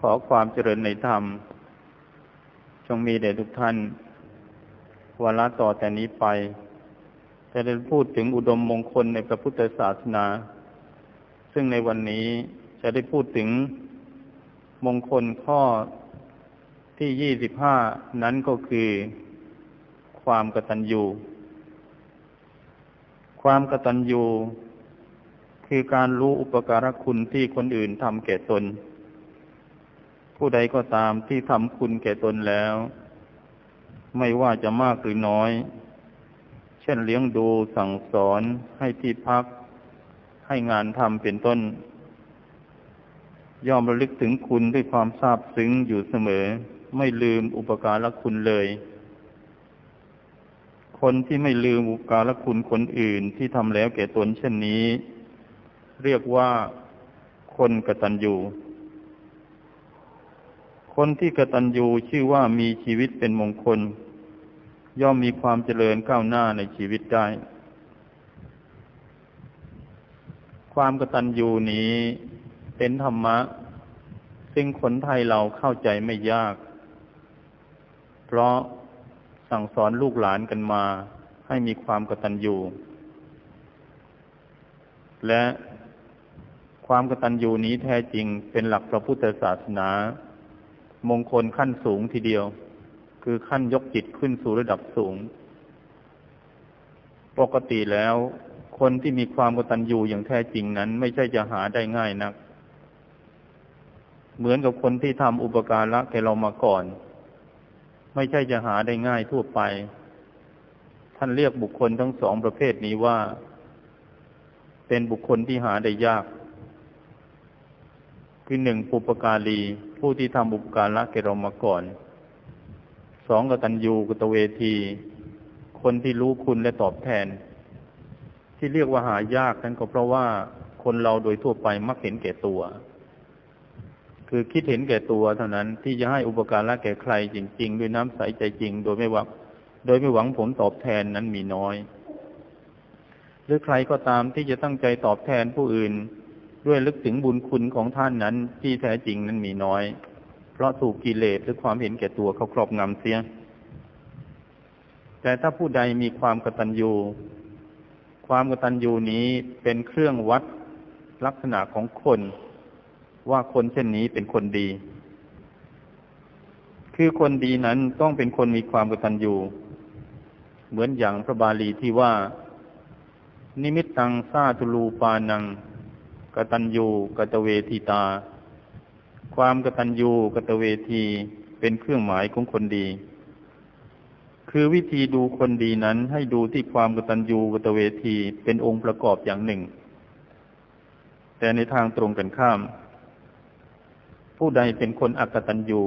ขอความเจริญในธรรม จงมีแด่ทุกท่านวาระต่อแต่นี้ไป จะได้พูดถึงอุดมมงคลในพระพุทธศาสนา ซึ่งในวันนี้จะได้พูดถึงมงคลข้อที่ยี่สิบห้านั้นก็คือ ความกตัญญู ความกตัญญู คือการรู้อุปการะคุณที่คนอื่นทำแก่ตน ผู้ใดก็ตามที่ทำคุณแก่ตนแล้ว ไม่ว่าจะมากหรือน้อย เช่นเลี้ยงดูสั่งสอนให้ที่พัก ให้งานทำเป็นต้น ย่อมระลึกถึงคุณด้วยความซาบซึ้งอยู่เสมอ ไม่ลืมอุปการะคุณเลย คนที่ไม่ลืมอุปการะคุณคนอื่นที่ทำแล้วแก่ตนเช่นนี้ เรียกว่าคนกตัญญู คนที่กตัญญูชื่อว่ามีชีวิตเป็นมงคล ย่อมมีความเจริญก้าวหน้าในชีวิตได้ ความกตัญญูนี้เป็นธรรมะ ซึ่งคนไทยเราเข้าใจไม่ยาก เพราะสั่งสอนลูกหลานกันมา ให้มีความกตัญญู และความกตัญญูนี้แท้จริงเป็นหลักพระพุทธศาสนา มงคลขั้นสูงทีเดียว คือขั้นยกจิตขึ้นสู่ระดับสูง ปกติแล้ว คนที่มีความกตัญญูอย่างแท้จริงนั้น ไม่ใช่จะหาได้ง่ายนัก เหมือนกับคนที่ทำอุปการะแกเรามาก่อน ไม่ใช่จะหาได้ง่ายทั่วไป ท่านเรียกบุคคลทั้งสองประเภทนี้ว่า เป็นบุคคลที่หาได้ยาก คือหนึ่งปุปการีผู้ที่ทำอุปการะแก่เรามาก่อนสองกตัญญูกตเวที คนที่รู้คุณและตอบแทน ที่เรียกว่าหายากนั้นก็เพราะว่าคนเราโดยทั่วไปมักเห็นแก่ตัว คือคิดเห็นแก่ตัวเท่านั้นที่จะให้อุปการะแก่ใครจริง ๆ ด้วยน้ำใสใจจริง โดยไม่หวังโดยไม่หวังผลตอบแทนนั้นมีน้อย หรือใครก็ตามที่จะตั้งใจตอบแทนผู้อื่น ด้วยลึกถึงบุญคุณของท่านนั้นที่แท้จริงนั้นมีน้อย เพราะถูกกิเลสหรือความเห็นแก่ตัวเขาครอบงำเสีย แต่ถ้าผู้ใดมีความกตัญญูความกตัญญูนี้เป็นเครื่องวัดลักษณะของคน ว่าคนเช่นนี้เป็นคนดี คือคนดีนั้นต้องเป็นคนมีความกตัญญูเหมือนอย่างพระบาลีที่ว่า นิมิตตังซาตุลูปานัง กตัญญูกตเวทีตา ความกตัญญูกตเวทีเป็นเครื่องหมายของคนดี คือวิธีดูคนดีนั้นให้ดูที่ความกตัญญูกตเวทีเป็นองค์ประกอบอย่างหนึ่ง แต่ในทางตรงกันข้าม ผู้ใดเป็นคนอักตัญญู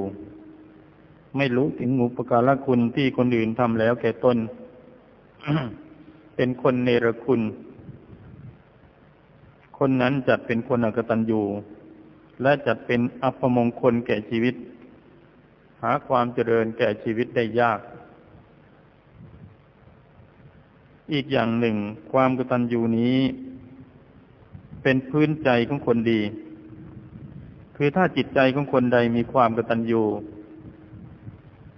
ไม่รู้ถึงอุปการะคุณที่คนอื่นทำแล้วแก่ตน เป็นคนเนรคุณ คนนั้นจัดเป็นคนอกตัญญูและจัดเป็นอัปมงคลแก่ชีวิต หาความเจริญแก่ชีวิตได้ยาก อีกอย่างหนึ่ง ความกตัญญูนี้ เป็นพื้นใจของคนดี คือถ้าจิตใจของคนใดมีความกตัญญู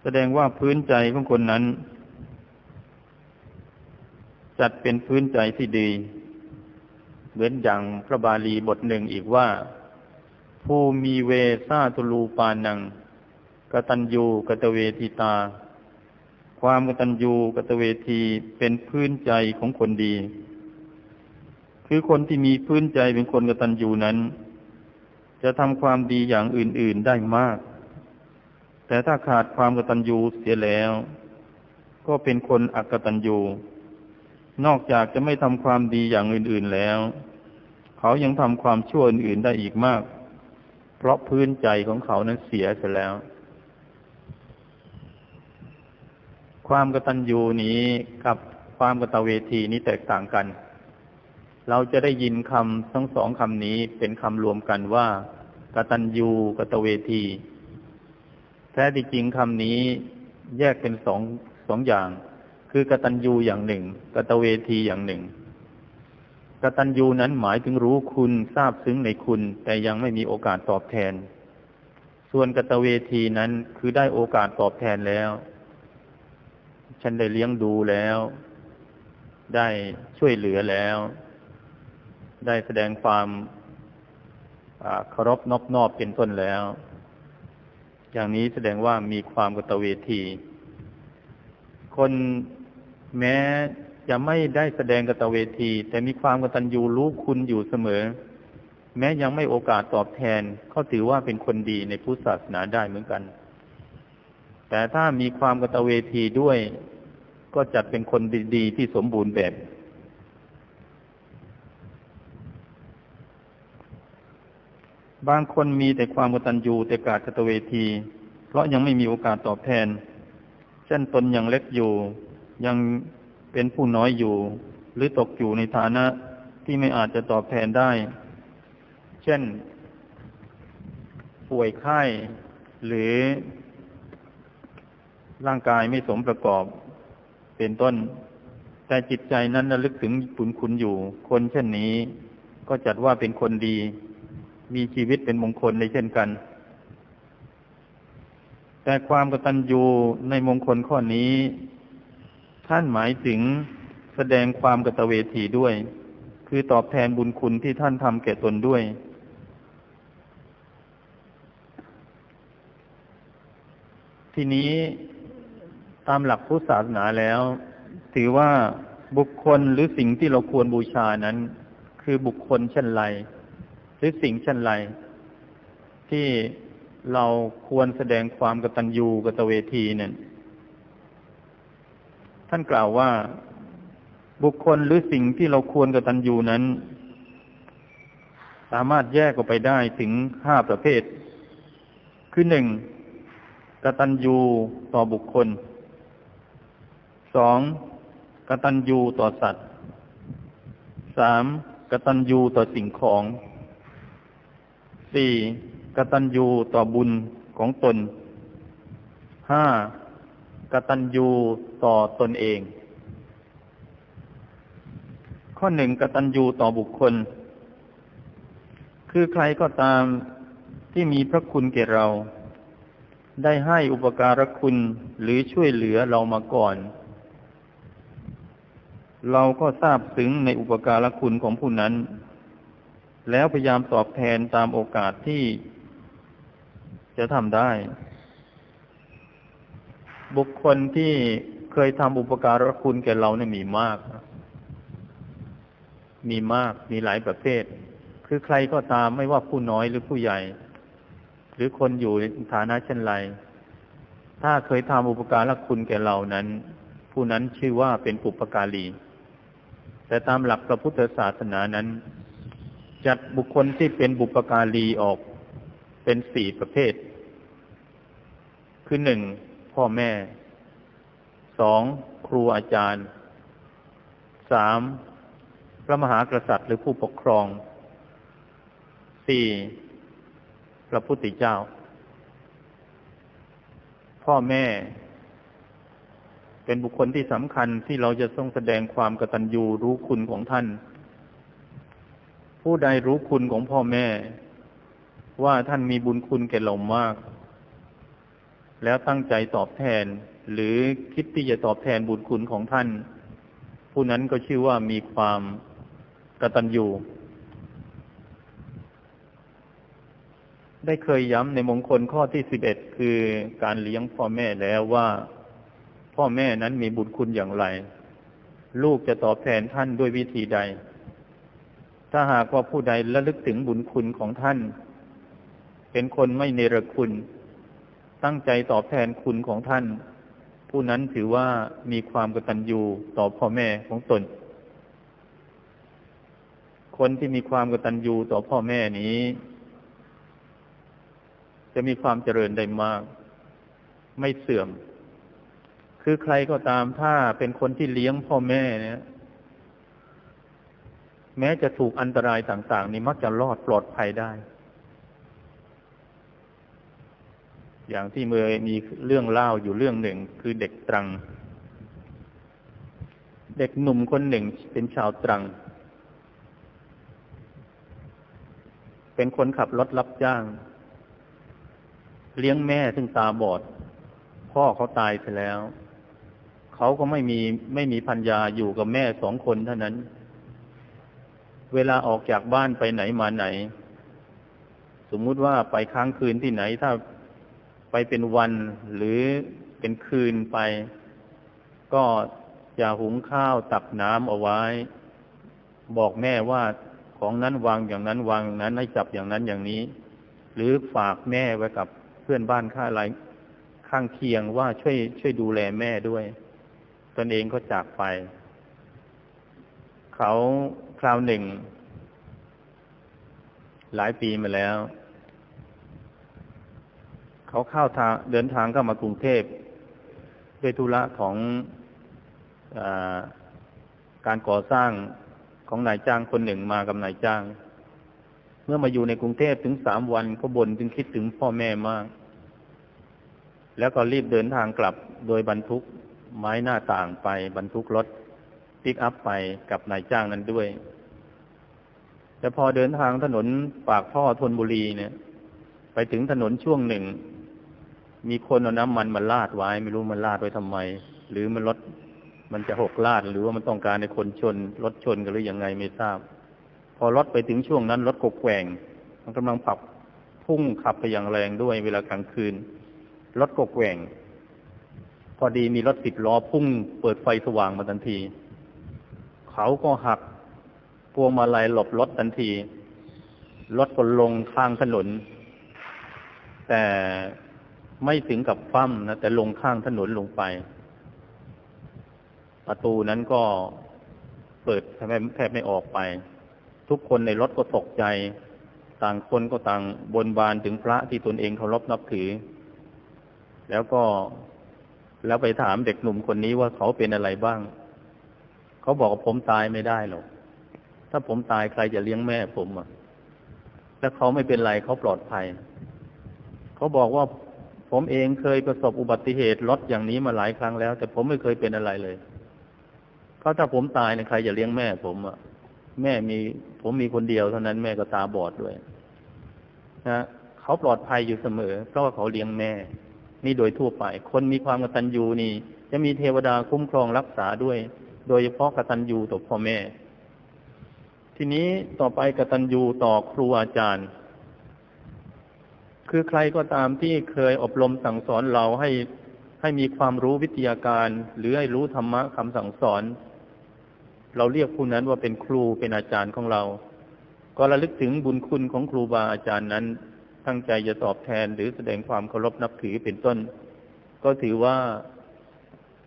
แสดงว่าพื้นใจของคนนั้น จัดเป็นพื้นใจที่ดี เหมือนอย่างพระบาลีบทหนึ่งอีกว่า ผู้มีเวซาตุลูปานังกตัญญูกตเวทิตา ความกตัญญูกตเวทีเป็นพื้นใจของคนดี คือคนที่มีพื้นใจเป็นคนกตัญญูนั้น จะทำความดีอย่างอื่น ๆได้มาก แต่ถ้าขาดความกตัญญูเสียแล้ว ก็เป็นคนอักตัญญู นอกจากจะไม่ทำความดีอย่างอื่นๆแล้ว เขายังทำความชั่วอื่นๆได้อีกมาก เพราะพื้นใจของเขานั้นเสียเสียแล้ว ความกตัญญูนี้กับความกตเวทีนี้แตกต่างกัน เราจะได้ยินคำทั้งสองคำนี้เป็นคำรวมกันว่ากตัญญูกตเวที แท้จริงคำนี้แยกเป็นสองสองอย่าง คือกตัญญูอย่างหนึ่ง กตเวทีอย่างหนึ่ง กตัญญูนั้นหมายถึงรู้คุณทราบซึ้งในคุณ แต่ยังไม่มีโอกาสตอบแทน ส่วนกตเวทีนั้นคือได้โอกาสตอบแทนแล้ว ฉันได้เลี้ยงดูแล้ว ได้ช่วยเหลือแล้ว ได้แสดงความเคารพนอบนอบเป็นต้นแล้ว อย่างนี้แสดงว่ามีความกตเวที คน แม้จะไม่ได้แสดงกตเวที แต่มีความกตัญญูรู้คุณอยู่เสมอ แม้ยังไม่โอกาสตอบแทนเขาถือว่าเป็นคนดีในพุทธศาสนาได้เหมือนกัน แต่ถ้ามีความกตเวทีด้วย ก็จัดเป็นคนดีๆที่สมบูรณ์แบบ บางคนมีแต่ความกตัญญูแต่กาดกตเวที เพราะยังไม่มีโอกาสตอบแทน เช่นตนยังเล็กอยู่ ยังเป็นผู้น้อยอยู่ หรือตกอยู่ในฐานะที่ไม่อาจจะตอบแทนได้ เช่น ป่วยไข้หรือร่างกายไม่สมประกอบ เป็นต้น แต่จิตใจนั้นระลึกถึงบุญคุณอยู่ คนเช่นนี้ก็จัดว่าเป็นคนดี มีชีวิตเป็นมงคลในเช่นกัน แต่ความกตัญญูในมงคลข้อนี้ ท่านหมายถึงแสดงความกตเวทีด้วย คือตอบแทนบุญคุณที่ท่านทำแก่ตนด้วย ทีนี้ตามหลักพุทธศาสนาแล้ว ถือว่าบุคคลหรือสิ่งที่เราควรบูชานั้น คือบุคคลเช่นไรหรือสิ่งเช่นไรที่เราควรแสดงความกตัญญูกตเวทีเนี่ย ท่านกล่าวว่าบุคคลหรือสิ่งที่เราควรกตัญญูนั้น สามารถแยกออกไปได้ถึงห้าประเภท คือหนึ่งกตัญญูต่อบุคคลสองกตัญญูต่อสัตว์สามกตัญญูต่อสิ่งของสี่กตัญญูต่อบุญของตนห้า กตัญญูต่อตนเอง ข้อหนึ่งกตัญญูต่อบุคคล คือใครก็ตามที่มีพระคุณแก่เรา ได้ให้อุปการะคุณหรือช่วยเหลือเรามาก่อน เราก็ทราบถึงในอุปการะคุณของผู้นั้น แล้วพยายามตอบแทนตามโอกาสที่จะทำได้ บุคคลที่เคยทำอุปการะคุณแก่เราเนี่ยมีมาก มีมาก มีหลายประเภท คือใครก็ตามไม่ว่าผู้น้อยหรือผู้ใหญ่ หรือคนอยู่ในฐานะเช่นไร ถ้าเคยทำอุปการะคุณแก่เรานั้น ผู้นั้นชื่อว่าเป็นปุปการี แต่ตามหลักพระพุทธศาสนานั้น จัดบุคคลที่เป็นบุปการีออกเป็นสี่ประเภท คือหนึ่ง พ่อแม่สองครูอาจารย์สามพระมหากษัตริย์หรือผู้ปกครองสี่พระพุทธเจ้า พ่อแม่ เป็นบุคคลที่สำคัญที่เราจะต้องแสดงความกตัญญูรู้คุณของท่าน ผู้ใดรู้คุณของพ่อแม่ ว่าท่านมีบุญคุณแก่เรามาก แล้วตั้งใจตอบแทน หรือคิดที่จะตอบแทนบุญคุณของท่าน ผู้นั้นก็ชื่อว่ามีความกตัญญูได้เคยย้ำในมงคลข้อที่สิบเอ็ดคือการเลี้ยงพ่อแม่แล้วว่า พ่อแม่นั้นมีบุญคุณอย่างไร ลูกจะตอบแทนท่านด้วยวิธีใด ถ้าหากว่าผู้ใดระลึกถึงบุญคุณของท่าน เป็นคนไม่เนรคุณ ตั้งใจตอบแทนคุณของท่าน ผู้นั้นถือว่ามีความกตัญญูต่อพ่อแม่ของตน คนที่มีความกตัญญูต่อพ่อแม่นี้ จะมีความเจริญได้มาก ไม่เสื่อม คือใครก็ตามถ้าเป็นคนที่เลี้ยงพ่อแม่เนี่ยแม้จะถูกอันตรายต่าง ๆ นี่มักจะรอดปลอดภัยได้ อย่างที่เมื่อมีเรื่องเล่าอยู่เรื่องหนึ่ง คือเด็กตรัง เด็กหนุ่มคนหนึ่งเป็นชาวตรัง เป็นคนขับรถรับจ้าง เลี้ยงแม่ซึ่งตาบอด พ่อเขาตายไปแล้ว เขาก็ไม่มีไม่มีพัญญาอยู่กับแม่สองคนเท่านั้น เวลาออกจากบ้านไปไหนมาไหน สมมุติว่าไปค้างคืนที่ไหนถ้า ไปเป็นวันหรือเป็นคืนไป ก็จะหุงข้าวตักน้ำเอาไว้ บอกแม่ว่าของนั้นวางอย่างนั้นวางอย่างนั้นให้จับอย่างนั้นอย่างนี้ หรือฝากแม่ไว้กับเพื่อนบ้านข้าไรข้างเคียงว่าช่วยช่วยดูแลแม่ด้วย ตนเองก็จากไป เขาคราวหนึ่ง หลายปีมาแล้ว เขาเข้าทางเดินทางเข้ามากรุงเทพด้วยธุระของอการก่อสร้างของนายจ้างคนหนึ่งมากับนายจ้าง เมื่อมาอยู่ในกรุงเทพถึงสามวันก็บ่นจึงคิดถึงพ่อแม่มาก แล้วก็รีบเดินทางกลับโดยบรรทุกไม้หน้าต่างไปบรรทุกรถปิกอัพไปกับนายจ้างนั้นด้วย แต่พอเดินทางถนนปากท่อทนบุรีเนี่ย ไปถึงถนนช่วงหนึ่ง มีคนเอาน้ำมันมาลาดไว้ ไม่รู้มันลาดไว้ทำไม หรือมันรถมันจะหกลาด หรือว่ามันต้องการในคนชนรถชนกันหรือยังไงไม่ทราบ พอรถไปถึงช่วงนั้นรถกกแกว่ง มันกำลังปรับพุ่งขับไปอย่างแรงด้วยเวลากลางคืนรถกกแกว่ง พอดีมีรถสิบล้อพุ่งเปิดไฟสว่างมาทันที เขาก็หักพวงมาลัยหลบรถทันทีรถก็ลงข้างถนน แต่ ไม่ถึงกับคว่ำนะแต่ลงข้างถนนลงไป ประตูนั้นก็เปิดแทบแทบไม่ออกไป ทุกคนในรถก็ตกใจ ต่างคนก็ต่างบนบานถึงพระที่ตนเองเคารพนับถือ แล้วก็แล้วไปถามเด็กหนุ่มคนนี้ว่าเขาเป็นอะไรบ้าง เขาบอกผมตายไม่ได้หรอก ถ้าผมตายใครจะเลี้ยงแม่ผมอะ แล้วเขาไม่เป็นไรเขาปลอดภัย เขาบอกว่า ผมเองเคยประสบอุบัติเหตุรถอย่างนี้มาหลายครั้งแล้ว แต่ผมไม่เคยเป็นอะไรเลย เพราะถ้าผมตายเนี่ยใครจะเลี้ยงแม่ผมอะแม่มี ผมมีคนเดียวเท่านั้นแม่ก็ตาบอดด้วยนะเขาปลอดภัยอยู่เสมอ เพราะว่าเขาเลี้ยงแม่ นี่โดยทั่วไป คนมีความกตัญญูนี่ จะมีเทวดาคุ้มครองรักษาด้วย โดยเฉพาะกตัญญูต่อพ่อแม่ ทีนี้ต่อไปกตัญญูต่อครูอาจารย์ คือใครก็ตามที่เคยอบรมสั่งสอนเราให้ให้มีความรู้วิทยาการ หรือให้รู้ธรรมะคำสั่งสอน เราเรียกผู้นั้นว่าเป็นครูเป็นอาจารย์ของเรา ก็ระลึกถึงบุญคุณของครูบาอาจารย์นั้น ตั้งใจจะตอบแทนหรือแสดงความเคารพนับถือเป็นต้น ก็ถือว่า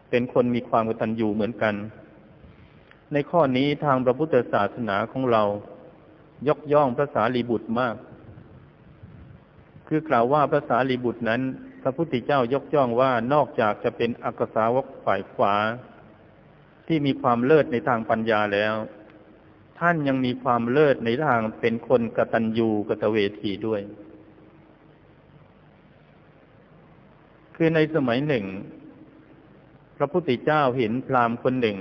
เป็นคนมีความกตัญญูเหมือนกัน ในข้อนี้ทางพระพุทธศาสนาของเรา ยกย่องพระสารีบุตรมาก คือกล่าวว่าพระสารีบุตรนั้น พระพุทธเจ้ายกย่องว่านอกจากจะเป็นอักษาวกฝ่ายขวา ที่มีความเลิศในทางปัญญาแล้ว ท่านยังมีความเลิศในทางเป็นคนกตัญญูกตเวทีด้วย คือในสมัยหนึ่ง พระพุทธเจ้าเห็นพราหมณ์คนหนึ่ง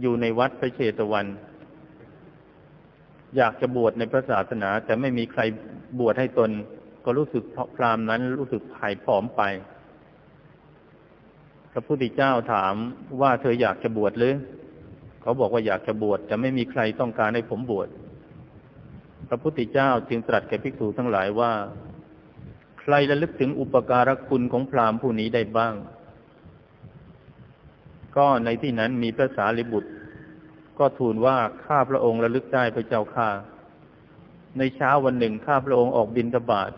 อยู่ในวัดพระเชตวัน อยากจะบวชในพระศาสนา แต่ไม่มีใครบวชให้ตน ก็รู้สึกพรามนั้นรู้สึกหายผอมไป พระพุทธเจ้าถามว่าเธออยากจะบวชหรือ เขาบอกว่าอยากจะบวชแต่ไม่มีใครต้องการให้ผมบวช พระพุทธเจ้าจึงตรัสแก่ภิกษุทั้งหลายว่า ใครระลึกถึงอุปการะคุณของพรามผู้นี้ได้บ้าง ก็ในที่นั้นมีพระสารีบุตร ก็ทูลว่าข้าพระองค์ระลึกได้พระเจ้าข้าในเช้าวันหนึ่งข้าพระองค์ออกบินทบาท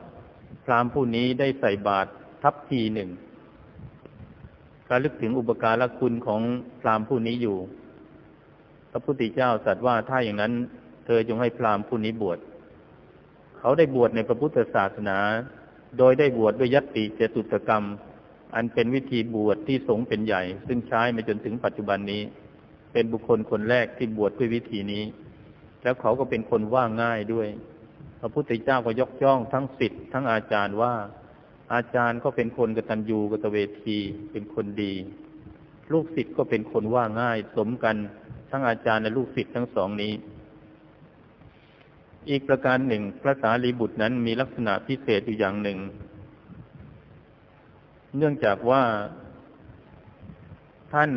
รามผู้นี้ได้ใส่บาตรทัพทีหนึ่งระลึกถึงอุปการะคุณของพรามผู้นี้อยู่ พระพุทธเจ้าตรัสว่าถ้าอย่างนั้น เธอจงให้พรามผู้นี้บวช เขาได้บวชในพระพุทธศาสนา โดยได้บวชด้วยยัตติเจตุตกรรม อันเป็นวิธีบวชที่สงเป็นใหญ่ ซึ่งใช้มาจนถึงปัจจุบันนี้ เป็นบุคคลคนแรกที่บวชด้วยวิธีนี้ แล้วเขาก็เป็นคนว่าง่ายด้วย พระพุทธเจ้าก็ยกย่องทั้งสิทธิ์ทั้งอาจารย์ว่า อาจารย์ก็เป็นคนกตัญญูกตเวทีเป็นคนดี ลูกศิษย์ก็เป็นคนว่าง่าย สมกันทั้งอาจารย์และลูกศิษย์ทั้งสองนี้ อีกประการหนึ่ง พระสารีบุตรนั้นมีลักษณะพิเศษอยู่อย่างหนึ่ง เนื่องจากว่า ท่าน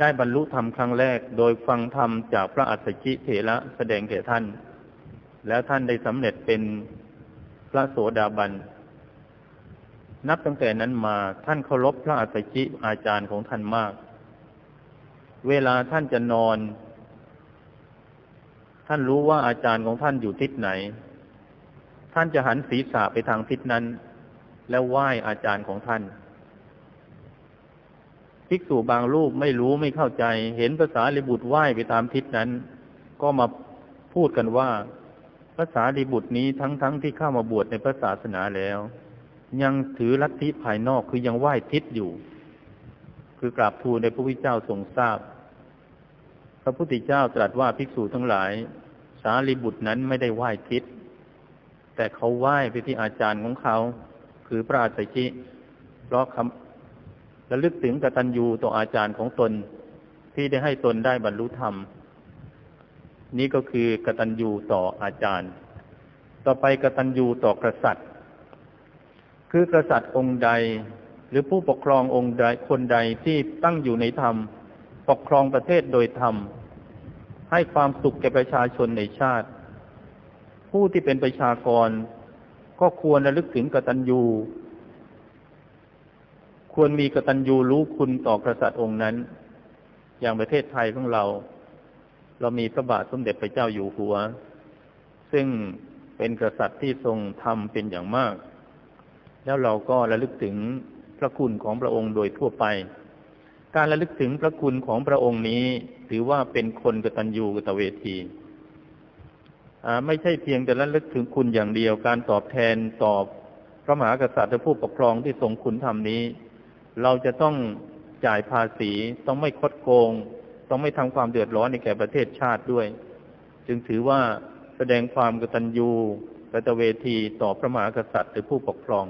ได้บรรลุธรรมครั้งแรก โดยฟังธรรมจากพระอัสสชิเถระแสดงแก่ท่าน แล้วท่านได้สำเร็จเป็นพระโสดาบัน นับตั้งแต่นั้นมาท่านเคารพพระอัสสชิอาจารย์ของท่านมาก เวลาท่านจะนอน ท่านรู้ว่าอาจารย์ของท่านอยู่ทิศไหน ท่านจะหันศีรษะไปทางทิศนั้น แล้วไหว้อาจารย์ของท่านภิกษุบางรูปไม่รู้ไม่เข้าใจ เห็นภาษาลิบุตรไหว้ไปตามทิศนั้น ก็มาพูดกันว่า ภาษาลิบุตรนี้ทั้งๆทที่เข้ามาบวชในพระศาสนาแล้ว ยังถือลัทธิภายนอกคือยังไหว้ทิศอยู่ คือกราบทูลในพระพุทธเจ้าทรงทราบ พระพุทธเจ้าตรัสว่าภิกษุทั้งหลาย สารีบุตรนั้นไม่ได้ไหว้ทิศ แต่เขาไหว้ไปที่อาจารย์ของเขา คือพระอาจารย์เพราะคำระลึกถึงกตัญญูต่ออาจารย์ของตนที่ได้ให้ตนได้บรรลุธรรม นี้ก็คือกตัญญูต่ออาจารย์ ต่อไปกตัญญูต่อกษัตริย์ คือกษัตริย์องค์ใด หรือผู้ปกครององค์ใดคนใดที่ตั้งอยู่ในธรรม ปกครองประเทศโดยธรรม ให้ความสุขแก่ประชาชนในชาติ ผู้ที่เป็นประชากร ก็ควรระลึกถึงกตัญญู ควรมีกตัญญูรู้คุณต่อกษัตริย์องค์นั้น อย่างประเทศไทยของเรา เรามีพระบาทสมเด็จพระเจ้าอยู่หัว ซึ่งเป็นกษัตริย์ที่ทรงทำเป็นอย่างมาก แล้วเราก็ระลึกถึงพระคุณของพระองค์โดยทั่วไป การระลึกถึงพระคุณของพระองค์นี้ ถือว่าเป็นคนกตัญญูกตเวทีไม่ใช่เพียงแต่ระลึกถึงคุณอย่างเดียว การตอบแทนตอบพระมหากษัตริย์และผู้ปกครองที่ทรงคุณธรรมนี้ เราจะต้องจ่ายภาษีต้องไม่คดโกง ต้องไม่ทำความเดือดร้อนในแก่ประเทศชาติด้วย จึงถือว่าแสดงความกตัญญูกตเวทีต่อพระมหากษัตริย์หรือผู้ปกครอง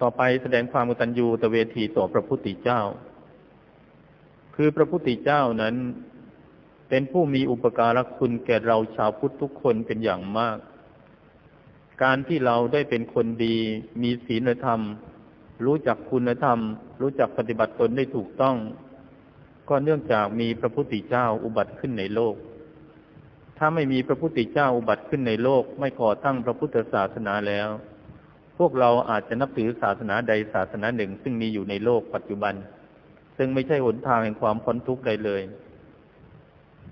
ต่อไปแสดงความกตัญญูตเวทีต่อพระพุทธเจ้า คือพระพุทธเจ้านั้น เป็นผู้มีอุปการะคุณแก่เราชาวพุทธทุกคนเป็นอย่างมาก การที่เราได้เป็นคนดี มีศีลธรรม รู้จักคุณธรรม รู้จักปฏิบัติตนได้ถูกต้อง ก็เนื่องจากมีพระพุทธเจ้าอุบัติขึ้นในโลก ถ้าไม่มีพระพุทธเจ้าอุบัติขึ้นในโลก ไม่ก่อตั้งพระพุทธศาสนาแล้ว พวกเราอาจจะนับถือศาสนาใดศาสนาหนึ่ง ซึ่งมีอยู่ในโลกปัจจุบัน ซึ่งไม่ใช่หนทางแห่งความพ้นทุกข์ใดเลย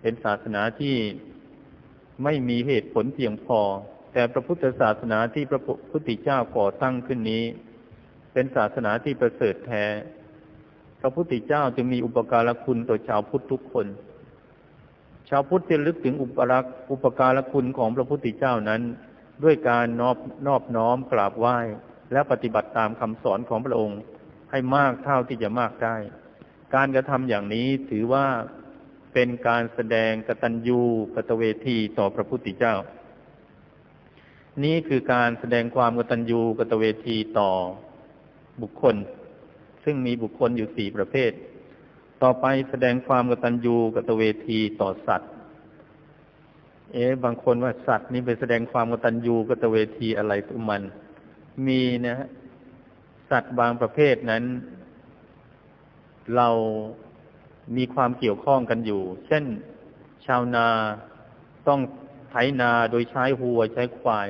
เป็นศาสนาที่ไม่มีเหตุผลเพียงพอ แต่พระพุทธศาสนาที่พระพุทธเจ้าก่อตั้งขึ้นนี้ เป็นศาสนาที่ประเสริฐแท้ พระพุทธเจ้าจึงมีอุปการะคุณต่อชาวพุทธทุกคน ชาวพุทธจะลึกถึงอุปรักอุปการะคุณของพระพุทธเจ้านั้น ด้วยการนอบนอบน้อมกราบไหว้ และปฏิบัติตามคำสอนของพระองค์ให้มากเท่าที่จะมากได้ การกระทำอย่างนี้ถือว่าเป็นการแสดงกตัญญูกตเวทีต่อพระพุทธเจ้า นี้คือการแสดงความกตัญญูกตเวทีต่อ บุคคล ซึ่งมีบุคคลอยู่สี่ประเภท ต่อไปแสดงความกตัญญูกตเวทีต่อสัตว์ เอ๊บางคนว่าสัตว์นี่ไปแสดงความกตัญญูกตเวทีอะไรตัวมัน มีนะสัตว์บางประเภทนั้น เรามีความเกี่ยวข้องกันอยู่ เช่น ชาวนาต้องไถนาโดยใช้หัวใช้ควาย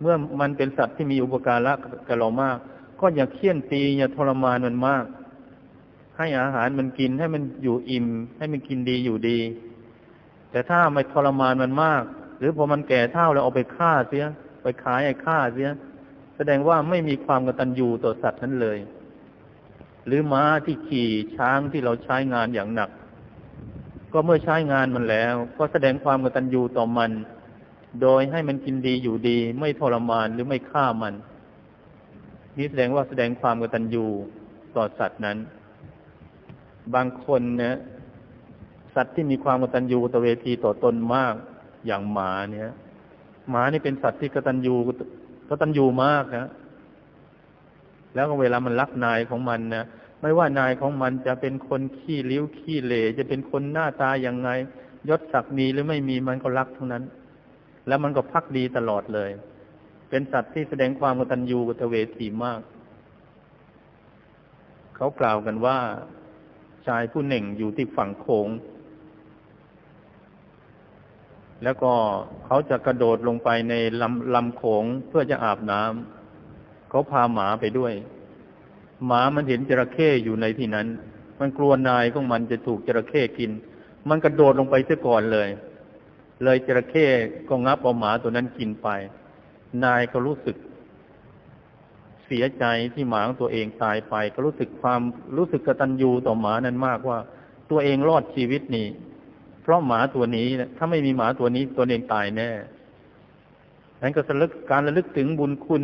เมื่อมันเป็นสัตว์ที่มีอุปการะกับเรามาก ก็อย่าเคี่ยนตีอย่าทรมานมันมาก ให้อาหารมันกินให้มันอยู่อิ่ม ให้มันกินดีอยู่ดี แต่ถ้าไม่ทรมานมันมาก หรือพอมันแก่เท่าแล้วเอาไปฆ่าเสีย ไปขายไอ้ฆ่าเสีย แสดงว่าไม่มีความกตัญญูต่อสัตว์นั้นเลย หรือม้าที่ขี่ช้างที่เราใช้งานอย่างหนัก ก็เมื่อใช้งานมันแล้ว ก็แสดงความกตัญญูต่อมัน โดยให้มันกินดีอยู่ดี ไม่ทรมานหรือไม่ฆ่ามัน นี่แสดงว่าแสดงความกตัญญูต่อสัตว์นั้น บางคนเนี่ยสัตว์ที่มีความกตัญญูตเวทีต่อตนมากอย่างหมาเนี่ยหมานี่เป็นสัตว์ที่กตัญญูกตัญญูมากนะแล้วก็เวลามันรักนายของมันนะไม่ว่านายของมันจะเป็นคนขี้ริ้วขี้เหร่จะเป็นคนหน้าตาอย่างไง ยศศักดิ์มีหรือไม่มีมันก็รักทั้งนั้น แล้วมันก็พักดีตลอดเลย เป็นสัตว์ที่แสดงความกตัญญูกตเวทีมาก เขากล่าวกันว่า ชายผู้หนึ่งอยู่ที่ฝั่งโขง แล้วก็เขาจะกระโดดลงไปในลำลำโขงเพื่อจะอาบน้ำเขาพาหมาไปด้วย หมามันเห็นจระเข้อยู่ในที่นั้น มันกลัวนายของมันจะถูกจระเข้กิน มันกระโดดลงไปเสียก่อนเลย เลยจระเข้ก็งับเอาหมาตัวนั้นกินไป นายก็รู้สึกเสียใจที่หมาของตัวเองตายไป ก็รู้สึกความรู้สึกกตัญญูต่อหมานั้นมากว่า ตัวเองรอดชีวิตนี่ เพราะหมาตัวนี้ถ้าไม่มีหมาตัวนี้ตัวเองตายแน่นั้นก็สลึกการระลึกถึงบุญคุณ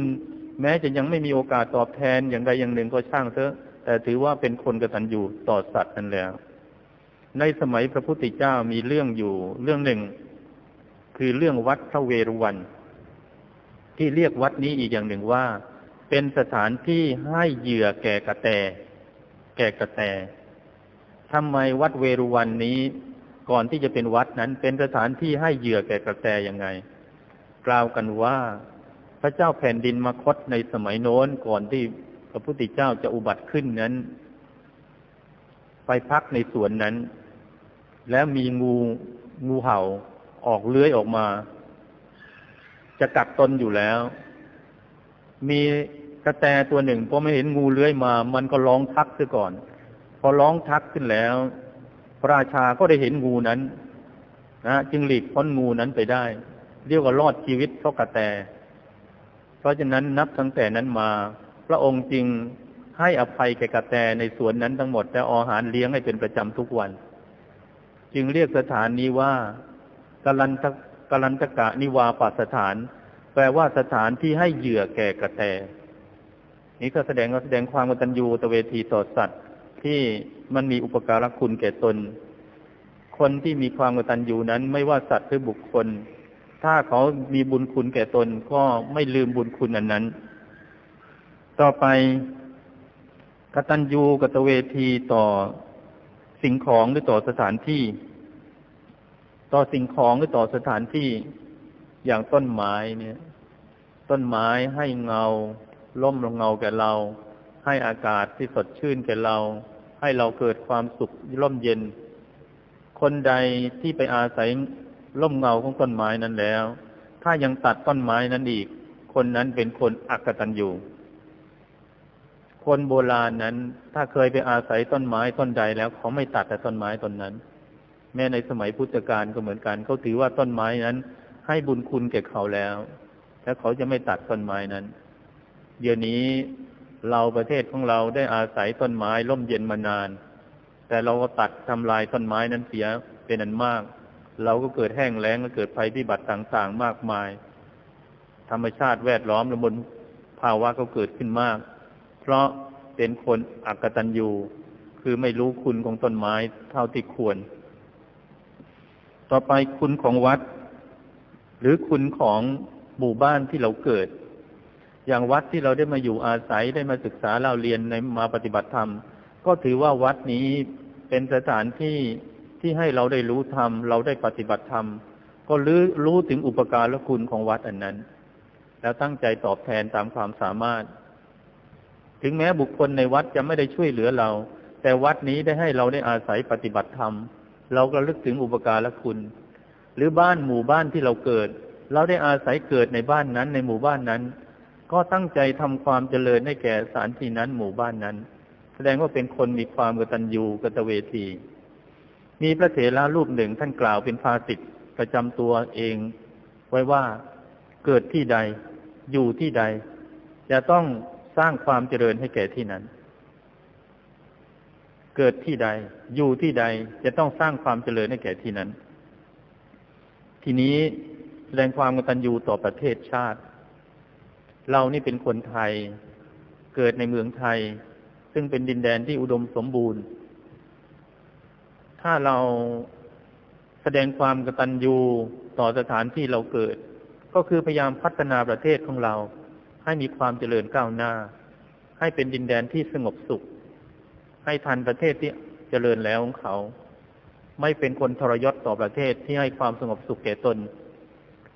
แม้จะยังไม่มีโอกาสตอบแทนอย่างใดอย่างหนึ่งก็ช่างเถอะ แต่ถือว่าเป็นคนกตัญญูต่อสัตว์นั่นแล้ว ในสมัยพระพุทธเจ้ามีเรื่องอยู่เรื่องหนึ่ง คือเรื่องวัดพระเวรุวัน ที่เรียกวัดนี้อีกอย่างหนึ่งว่า เป็นสถานที่ให้เหยื่อแก่กระแต แก่กระแตทำไมวัดเวรุวันนี้ก่อนที่จะเป็นวัดนั้น เป็นสถานที่ให้เหยื่อแก่กระแตยังไง กล่าวกันว่า พระเจ้าแผ่นดินมคตในสมัยโน้นก่อนที่พระพุทธเจ้าจะอุบัติขึ้นนั้น ไปพักในสวนนั้น แล้วมีงูงูเห่าออกเลื้อยออกมา จะกัดตนอยู่แล้ว มีกระแตตัวหนึ่งพอไม่เห็นงูเลื้อยมา มันก็ร้องทักซะก่อน พอร้องทักขึ้นแล้ว พระราชาก็ได้เห็นงูนั้นนะจึงหลีกพ้นงูนั้นไปได้ เรียกว่ารอดชีวิตเพราะกระแต เพราะฉะนั้นนับตั้งแต่นั้นมา พระองค์จึงให้อภัยแก่กระแตในสวนนั้นทั้งหมดแต่อาหารเลี้ยงให้เป็นประจำทุกวัน จึงเรียกสถานนี้ว่ากลันต กลันตกะนิวาปัสถาน แปลว่าสถานที่ให้เหยื่อแก่กระแต นี้ก็แสดงก็แสดงความกตัญญูตเวทีต่อสัตว์ ที่มันมีอุปการะคุณแก่ตน คนที่มีความกตัญญูนั้นไม่ว่าสัตว์หรือบุคคล ถ้าเขามีบุญคุณแก่ตนก็ไม่ลืมบุญคุณอันนั้น ต่อไปกตัญญูกตเวทีต่อสิ่งของหรือต่อสถานที่ ต่อสิ่งของหรือต่อสถานที่อย่างต้นไม้เนี่ย ต้นไม้ให้เงา ล่มลงเงาแก่เรา ให้อากาศที่สดชื่นแก่เรา ให้เราเกิดความสุขร่มเย็น คนใดที่ไปอาศัยร่มเงาของต้นไม้นั้นแล้ว ถ้ายังตัดต้นไม้นั้นอีก คนนั้นเป็นคนอักตันอยู่ คนโบราณนั้น ถ้าเคยไปอาศัยต้นไม้ต้นใดแล้วเขาไม่ตัดแต่ต้นไม้ต้นนั้น แม้ในสมัยพุทธกาลก็เหมือนกันเขาถือว่าต้นไม้นั้น ให้บุญคุณแก่เขาแล้วและเขาจะไม่ตัดต้นไม้นั้น เดี๋ยวนี้เราประเทศของเราได้อาศัยต้นไม้ร่มเย็นมานาน แต่เราก็ตัดทำลายต้นไม้นั้นเสียเป็นอันมาก เราก็เกิดแห้งแล้งและเกิดภัยพิบัติต่างๆมากมาย ธรรมชาติแวดล้อมและบนภาวะก็เกิดขึ้นมาก เพราะเป็นคนอักตันยูคือไม่รู้คุณของต้นไม้เท่าที่ควร ต่อไปคุณของวัด หรือคุณของหมู่บ้านที่เราเกิด อย่างวัดที่เราได้มาอยู่อาศัยได้มาศึกษาเราเรียนในมาปฏิบัติธรรม ก็ถือว่าวัดนี้เป็นสถานที่ที่ให้เราได้รู้ธรรมเราได้ปฏิบัติธรรม ก็รู้รู้ถึงอุปการและคุณของวัดอันนั้น แล้วตั้งใจตอบแทนตามความสามารถ ถึงแม้บุคคลในวัดจะไม่ได้ช่วยเหลือเรา แต่วัดนี้ได้ให้เราได้อาศัยปฏิบัติธรรม เราก็ลึกถึงอุปการละคุณ หรือบ้านหมู่บ้านที่เราเกิด เราได้อาศัยเกิดในบ้านนั้น ในหมู่บ้านนั้น ก็ตั้งใจทำความเจริญให้แก่สารที่นั้นหมู่บ้านนั้น แสดงว่าเป็นคนมีความกตัญญูกตเวที มีพระเถระรูปหนึ่งท่านกล่าวเป็นภาษิตประจำตัวเอง ไว้ว่าเกิดที่ใดอยู่ที่ใด จะต้องสร้างความเจริญให้แก่ที่นั้น เกิดที่ใด อยู่ที่ใดจะต้องสร้างความเจริญให้แก่ที่นั้น ทีนี้แสดงความกตัญญูต่อประเทศชาติ เรานี่เป็นคนไทย เกิดในเมืองไทย ซึ่งเป็นดินแดนที่อุดมสมบูรณ์ ถ้าเราแสดงความกตัญญูต่อสถานที่เราเกิด ก็คือพยายามพัฒนาประเทศของเรา ให้มีความเจริญก้าวหน้า ให้เป็นดินแดนที่สงบสุข ให้ทันประเทศที่เจริญแล้วของเขา ไม่เป็นคนทรยศต่อประเทศที่ให้ความสงบสุขแก่ตน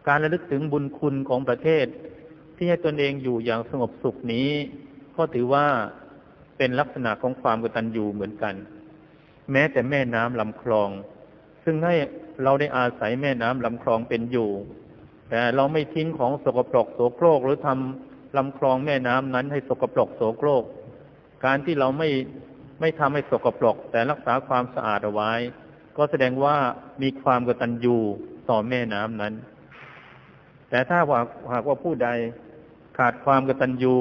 การระลึกถึงบุญคุณของประเทศ ที่ให้ตนเองอยู่อย่างสงบสุขนี้ ก็ถือว่าเป็นลักษณะของความกตัญญูเหมือนกัน แม้แต่แม่น้ำลำคลอง ซึ่งให้เราได้อาศัยแม่น้ำลำคลองเป็นอยู่ แต่เราไม่ทิ้งของสกปรกโสโครกหรือทำลำคลองแม่น้ำนั้นให้สกปรกโสโครก การที่เราไม่ ไม่ทำให้สกปรก แต่รักษาความสะอาดเอาไว้ ก็แสดงว่ามีความกตัญญูต่อแม่น้ำนั้น แต่ถ้าหากว่าผู้ใดขาดความกตัญญู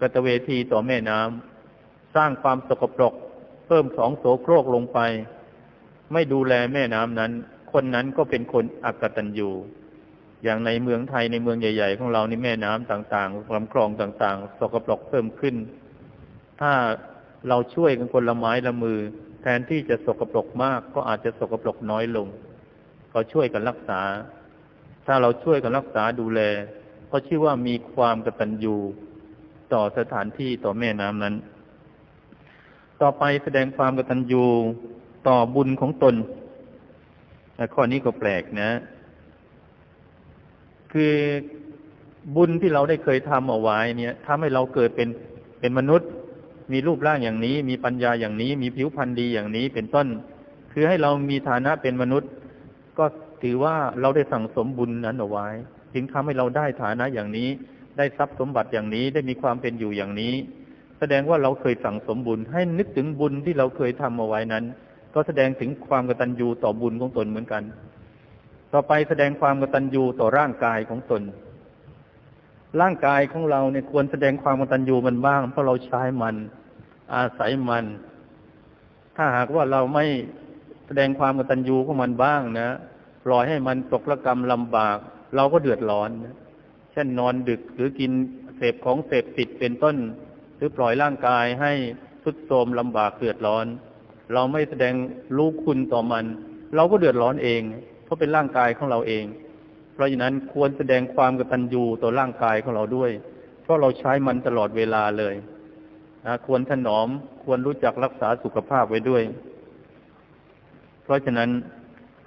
กตเวทีต่อแม่น้ำสร้างความสกปรก เพิ่มสองโสโครกลงไป ไม่ดูแลแม่น้ำนั้น คนนั้นก็เป็นคนอักตัญญูอย่างในเมืองไทยในเมืองใหญ่ ๆ ของเรานี่แม่น้ำต่างๆลำคลองต่างๆ สกปรกเพิ่มขึ้น ถ้า เราช่วยกันคนละไม้ละมือ แทนที่จะสกปรกมาก ก็อาจจะสกปรกน้อยลง ก็ช่วยกันรักษา ถ้าเราช่วยกันรักษาดูแล ก็ชื่อว่ามีความกตัญญูต่อสถานที่ต่อแม่น้ำนั้น ต่อไปแสดงความกตัญญูต่อบุญของตนข้อนี้ก็แปลกนะ คือบุญที่เราได้เคยทำเอาไว้เนี่ยทำให้เราเกิดเป็นเป็นมนุษย์ มีรูปร่างอย่างนี้ มีปัญญาอย่างนี้ มีผิวพรรณดีอย่างนี้เป็นต้น คือให้เรามีฐานะเป็นมนุษย์ ก็ถือว่าเราได้สั่งสมบุญนั้นเอาไว้จึงทำให้เราได้ฐานะอย่างนี้ ได้ทรัพย์สมบัติอย่างนี้ได้มีความเป็นอยู่อย่างนี้ แสดงว่าเราเคยสั่งสมบุญ ให้นึกถึงบุญที่เราเคยทำเอาไว้นั้น ก็แสดงถึงความกตัญญูต่อบุญของตนเหมือนกัน ต่อไปแสดงความกตัญญูต่อร่างกายของตนร่างกายของเราเนี่ยควรแสดงความกตัญญูมันบ้าง เพราะเราใช้มัน อาศัยมัน ถ้าหากว่าเราไม่แสดงความกตัญญูของมันบ้างนะปล่อยให้มันตกระกรรมลำบาก เราก็เดือดร้อนนะเช่นนอนดึกหรือกินเสพของเสพติดเป็นต้น หรือปล่อยร่างกายให้ทุดโทรมลำบากเดือดร้อน เราไม่แสดงรู้คุณต่อมัน เราก็เดือดร้อนเอง เพราะเป็นร่างกายของเราเอง เพราะฉะนั้นควรแสดงความกตัญญูต่อร่างกายของเราด้วย เพราะเราใช้มันตลอดเวลาเลย ควรถนอมควรรู้จักรักษาสุขภาพไว้ด้วย เพราะฉะนั้น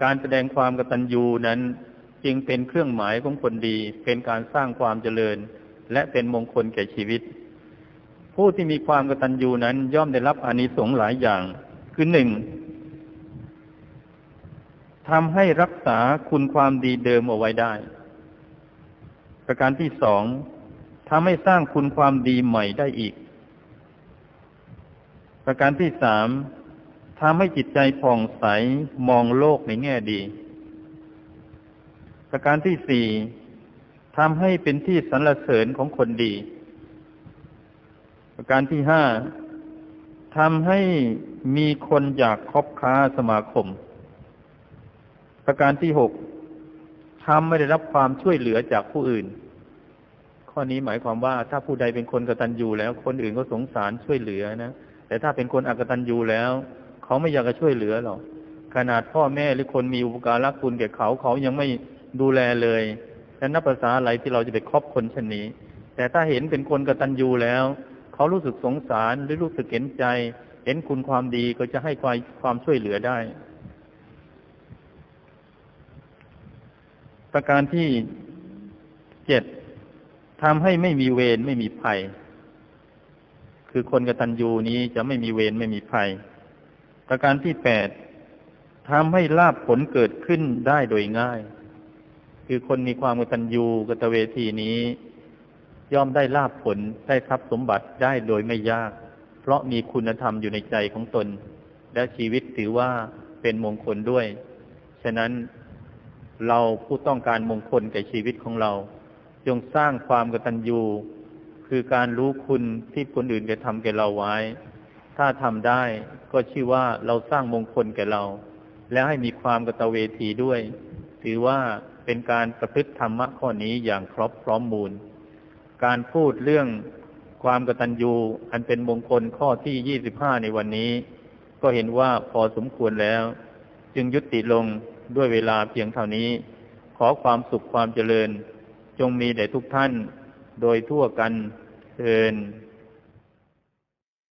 การแสดงความกตัญญูนั้นจึงเป็นเครื่องหมายของคนดี เป็นการสร้างความเจริญ และเป็นมงคลแก่ชีวิต ผู้ที่มีความกตัญญูนั้นย่อมได้รับอานิสงส์หลายอย่าง คือหนึ่งทำให้รักษาคุณความดีเดิมเอาไว้ได้ ประการที่สองทำให้สร้างคุณความดีใหม่ได้อีก ประการที่สามทำให้จิตใจผ่องใสมองโลกในแง่ดี ประการที่สี่ทำให้เป็นที่สรรเสริญของคนดี ประการที่ห้าทำให้มีคนอยากคบค้าสมาคม ประการที่หกทำไม่ได้รับความช่วยเหลือจากผู้อื่น ข้อนี้หมายความว่าถ้าผู้ใดเป็นคนกตัญญูแล้วคนอื่นก็สงสารช่วยเหลือนะ แต่ถ้าเป็นคนอกตัญญูแล้ว เขาไม่อยากจะช่วยเหลือหรอกขนาดพ่อแม่หรือคนมีอุปการะคุณแก่เขาเขายังไม่ดูแลเลยแล้วนับภาษาอะไรที่เราจะไปครอบคนเช่นนี้ แต่ถ้าเห็นเป็นคนกตัญญูแล้ว เขารู้สึกสงสารหรือรู้สึกเห็นใจ เห็นคุณความดีก็จะให้ความความช่วยเหลือได้ ประการที่เจ็ดทำให้ไม่มีเวรไม่มีภัย คือคนกตัญญูนี้จะไม่มีเวรไม่มีภัย ประการที่แปดทำให้ลาบผลเกิดขึ้นได้โดยง่าย คือคนมีความกตัญญูกตเวทีนี้ ย่อมได้ลาบผลได้ทรัพย์สมบัติได้โดยไม่ยาก เพราะมีคุณธรรมอยู่ในใจของตน และชีวิตถือว่าเป็นมงคลด้วย ฉะนั้นเราผู้ต้องการมงคลแก่ชีวิตของเรา จงสร้างความกตัญญู คือการรู้คุณที่คนอื่นกระทำแก่เราไว้ ถ้าทำได้ก็ชื่อว่าเราสร้างมงคลแก่เรา และให้มีความกตเวทีด้วย ถือว่าเป็นการประพฤติธรรมะข้อนี้อย่างครบพร้อมมูล การพูดเรื่องความกตัญญูอันเป็นมงคลข้อที่ยี่สิบห้าในวันนี้ ก็เห็นว่าพอสมควรแล้ว จึงยุติลงด้วยเวลาเพียงเท่านี้ ขอความสุขความเจริญ จงมีแด่ทุกท่านโดยทั่วกัน เทิน